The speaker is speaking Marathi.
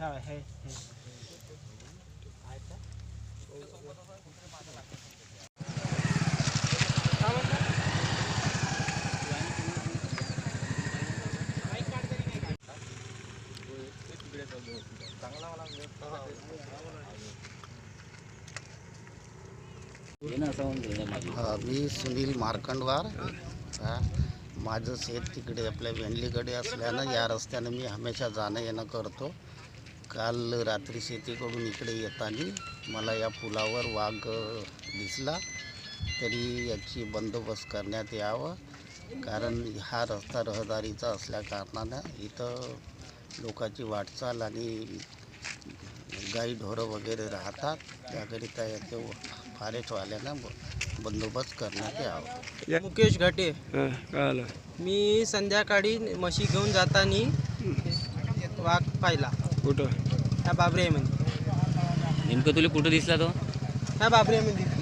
हा, हे, हे. हा, मी सुनील मार्कंडवार हा, माझं शेत तिकडे आपल्या वेंडलीकडे असल्यानं या रस्त्यानं मी हमेशा जाणं येणं करतो. काल रात्री शेतीकडून इकडे येताना मला या पुलावर वाघ दिसला. तरी याची बंदोबस्त करण्यात यावं. कारण हा रस्ता रहदारीचा असल्या कारणानं इथं लोकांची वाटचाल आणि गाई ढोरं वगैरे राहतात. त्याकरिता याचे फॉरेस्टवाल्यांना ब- बंदोबस्त करण्यात यावं. मुकेश घाटे. हां कळालं. मी संध्याकाळी म्हशी घेऊन जाताना वाघ पाहिला. कुठं? ह्या बाबरेमध्ये नेमकं तुला कुठं दिसला तो? ह्या बाबरेमध्ये